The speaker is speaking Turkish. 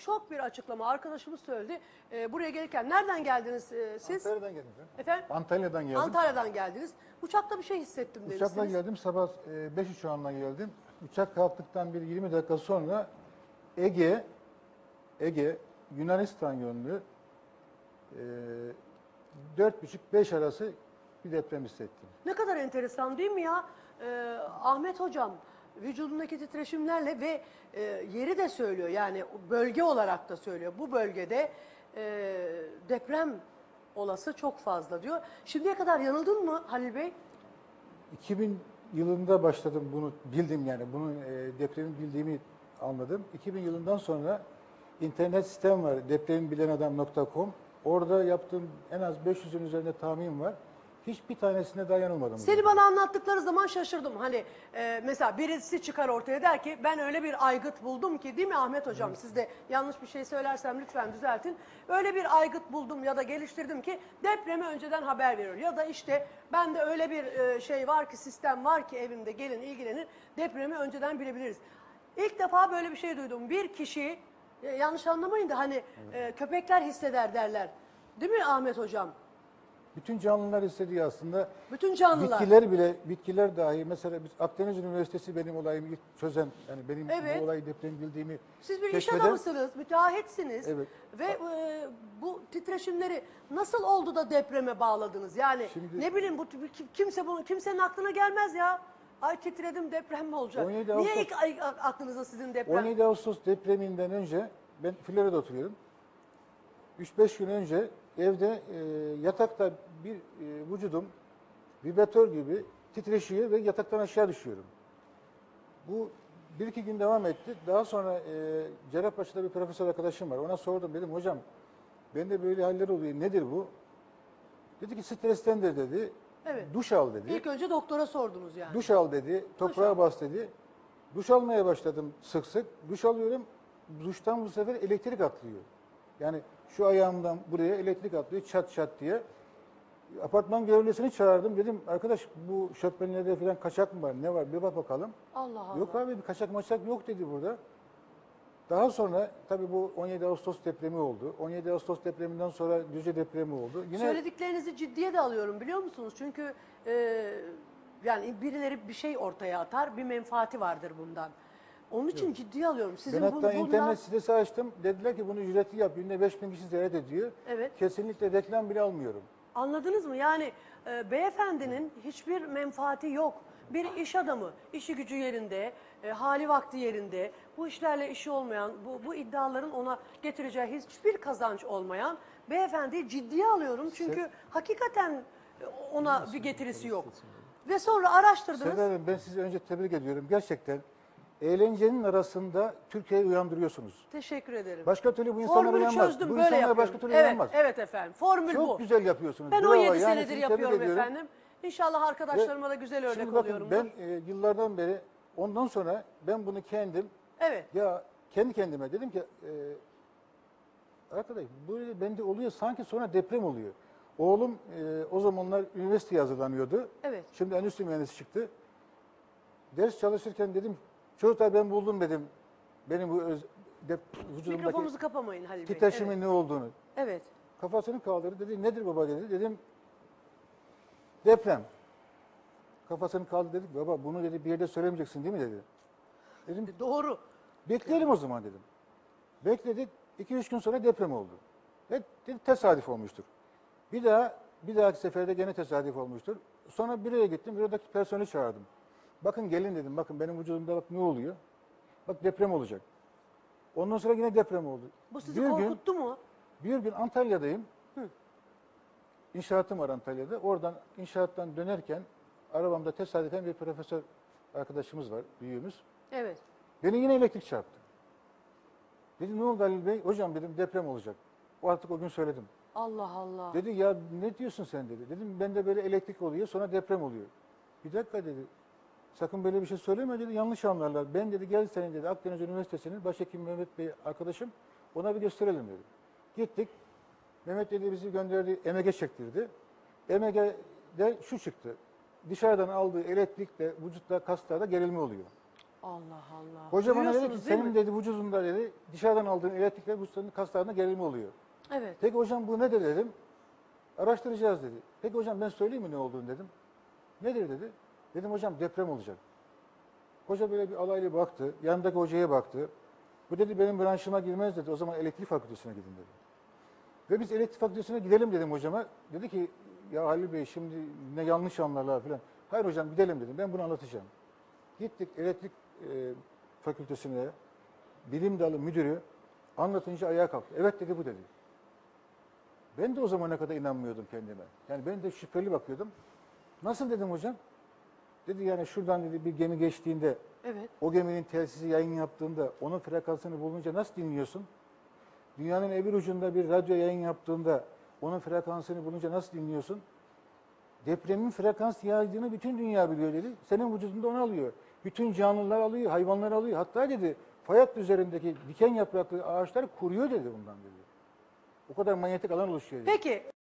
Şok bir açıklama arkadaşımız söyledi. Ee, buraya gelirken nereden geldiniz e, siz? Antalya'dan geldim. efendim. Efendim? Antalya'dan geldim. Antalya'dan geldiniz. Uçakta bir şey hissettim demişsiniz. Uçakla geldim. Sabah 5 uçağından geldim. Uçak kalktıktan bir 20 dakika sonra Ege, Ege, Yunanistan yönlü e, 4,5-5 arası bir deprem hissettim. Ne kadar enteresan değil mi ya? Ee, Ahmet hocam vücudundaki titreşimlerle ve e, yeri de söylüyor yani bölge olarak da söylüyor. Bu bölgede e, deprem olası çok fazla diyor. Şimdiye kadar yanıldın mı Halil Bey? 2000 yılında başladım bunu bildim yani bunun e, depremin bildiğimi anladım. 2000 yılından sonra internet sitem var deprembilenadam.com. Orada yaptığım en az 500'ün üzerinde tahmin var. Hiçbir tanesine daha yanılmadım. Seni bana anlattıkları zaman şaşırdım. Hani e, mesela birisi çıkar ortaya der ki ben öyle bir aygıt buldum ki değil mi Ahmet hocam? Siz de yanlış bir şey söylersem lütfen düzeltin. Öyle bir aygıt buldum ya da geliştirdim ki depremi önceden haber veriyor. Ya da işte bende öyle bir e, şey var ki sistem var ki evimde gelin ilgilenin depremi önceden bilebiliriz. İlk defa böyle bir şey duydum. Bir kişi e, yanlış anlamayın da hani e, köpekler hisseder derler. Değil mi Ahmet hocam? Bütün canlılar hissediyor aslında. Bütün canlılar. Bitkiler bile, bitkiler dahi mesela biz Akdeniz Üniversitesi benim olayımı ilk çözen, yani benim Evet. bu olayı deprem bildiğimi Siz bir iş keşfeden- adamısınız, müteahhitsiniz Evet. ve e, bu titreşimleri nasıl oldu da depreme bağladınız? Yani Şimdi- ne bileyim bu kim- kimse bunu kimsenin aklına gelmez ya. Ay titredim deprem mi olacak? 17 Niye Ağustos- ilk ay- aklınıza sizin deprem? 17 Ağustos depreminden önce ben Florya'da oturuyorum. 3-5 gün önce evde e, yatakta bir e, vücudum vibratör gibi titreşiyor ve yataktan aşağı düşüyorum. Bu bir iki gün devam etti. Daha sonra e, Cerrahpaşa'da bir profesör arkadaşım var. Ona sordum dedim hocam bende böyle haller oluyor nedir bu? Dedi ki strestendir dedi. Evet. Duş al dedi. İlk önce doktora sordunuz yani. Duş al dedi, toprağa al. bas dedi. Duş almaya başladım sık sık. Duş alıyorum, duştan bu sefer elektrik atlıyor. Yani şu ayağımdan buraya elektrik atlıyor çat çat diye. Apartman görevlisini çağırdım. Dedim arkadaş bu şofbenlerde falan kaçak mı var? Ne var? Bir bak bakalım. Allah Allah. Yok abi bir kaçak maçak yok dedi burada. Daha sonra tabii bu 17 Ağustos depremi oldu. 17 Ağustos depreminden sonra Düzce depremi oldu. Yine Söylediklerinizi ciddiye de alıyorum biliyor musunuz? Çünkü e, yani birileri bir şey ortaya atar, bir menfaati vardır bundan. Onun için ciddiye alıyorum. Sizin Ben bu- hatta bundan- internet sitesi açtım. Dediler ki bunu ücretli yap. Günde 5000 kişi ziyaret ediyor. Evet. Kesinlikle reklam bile almıyorum. Anladınız mı? Yani e, beyefendinin hiçbir menfaati yok. Bir iş adamı, işi gücü yerinde, e, hali vakti yerinde, bu işlerle işi olmayan, bu, bu iddiaların ona getireceği hiçbir kazanç olmayan beyefendiyi ciddiye alıyorum. Çünkü hakikaten e, ona bir getirisi yok. Ve sonra araştırdınız. Seda Hanım ben sizi önce tebrik ediyorum. Gerçekten eğlencenin arasında Türkiye'yi uyandırıyorsunuz. Teşekkür ederim. Başka türlü bu insanlar Formülü uyanmaz. çözdüm Bu böyle insanlar yapıyorum. başka türlü evet, uyanmaz. Evet efendim. Formül Çok bu. güzel yapıyorsunuz. Ben Bravo. 17 Yani senedir sizi tebrik yapıyorum ediyorum. efendim. İnşallah arkadaşlarıma da güzel örnek Şimdi bakın ben e, yıllardan beri ondan sonra ben bunu kendim Evet. Ya kendi kendime dedim ki e, arkadaş böyle bende oluyor sanki sonra deprem oluyor. Oğlum e, o zamanlar üniversiteye hazırlanıyordu. Evet. Şimdi endüstri mühendisi çıktı. Ders çalışırken dedim çocuklar ben buldum dedim. Benim bu öz, dep, vücudumdaki Mikrofonunuzu kapamayın Halil Bey. titreşimin Evet. ne olduğunu. evet. Kafasını kaldırdı dedi nedir baba dedi. Dedim deprem. Kafasını kaldırdı dedik baba bunu dedi bir yerde söylemeyeceksin değil mi dedi. Dedim Doğru. Bekleyelim o zaman dedim. Bekledik. 2-3 gün sonra deprem oldu. Ve dedi, tesadüf olmuştur. Bir daha bir dahaki seferde gene tesadüf olmuştur. Sonra büroya gittim. Bürodaki personeli çağırdım. Bakın gelin dedim. Bakın benim vücudumda bak ne oluyor. Bak deprem olacak. Ondan sonra yine deprem oldu. Bu sizi bir gün, korkuttu mu? bir gün Antalya'dayım. İnşaatım var Antalya'da. Oradan inşaattan dönerken arabamda tesadüfen bir profesör arkadaşımız var, büyüğümüz. Evet. Beni yine elektrik çarptı. Dedi ne oldu Halil Bey? Hocam dedim deprem olacak. O artık o gün söyledim. Allah Allah. Dedi ya ne diyorsun sen dedi. Dedim bende böyle elektrik oluyor sonra deprem oluyor. Bir dakika dedi. Sakın böyle bir şey söyleme dedi. Yanlış anlarlar. Ben dedi gel senin dedi Akdeniz Üniversitesi'nin başhekim Mehmet Bey arkadaşım. Ona bir gösterelim dedi. Gittik. Mehmet dedi bizi gönderdi. EMG çektirdi. EMG'de şu çıktı. Dışarıdan aldığı elektrikle vücutta kaslarda gerilme oluyor. Allah Allah. Hoca bana dedi ki Duyuyorsunuz değil senin mi? dedi vücudunda dedi dışarıdan aldığın elektrikler bu senin kaslarına gerilme oluyor. Evet. Peki hocam bu nedir dedim. Araştıracağız dedi. Peki hocam ben söyleyeyim mi ne olduğunu dedim. Nedir dedi. Dedim hocam deprem olacak. Hoca böyle bir alaylı baktı. Yanındaki hocaya baktı. Bu dedi benim branşıma girmez dedi. O zaman elektrik fakültesine gidin dedi. Ve biz elektrik fakültesine gidelim dedim hocama. Dedi ki ya Halil Bey şimdi ne yanlış anlarlar falan. Hayır hocam gidelim dedim. Ben bunu anlatacağım. Gittik elektrik e, fakültesine. Bilim dalı müdürü anlatınca ayağa kalktı. Evet dedi bu dedi. Ben de o zamana kadar inanmıyordum kendime. Yani ben de şüpheli bakıyordum. Nasıl dedim hocam? Dedi yani şuradan dedi bir gemi geçtiğinde Evet. o geminin telsizi yayın yaptığında onun frekansını bulunca nasıl dinliyorsun? Dünyanın öbür ucunda bir radyo yayın yaptığında onun frekansını bulunca nasıl dinliyorsun? Depremin frekans yaydığını bütün dünya biliyor dedi. Senin vücudunda onu alıyor. Bütün canlılar alıyor, hayvanlar alıyor. Hatta dedi fay hattı üzerindeki diken yapraklı ağaçlar kuruyor dedi bundan dedi. O kadar manyetik alan oluşuyor dedi. Peki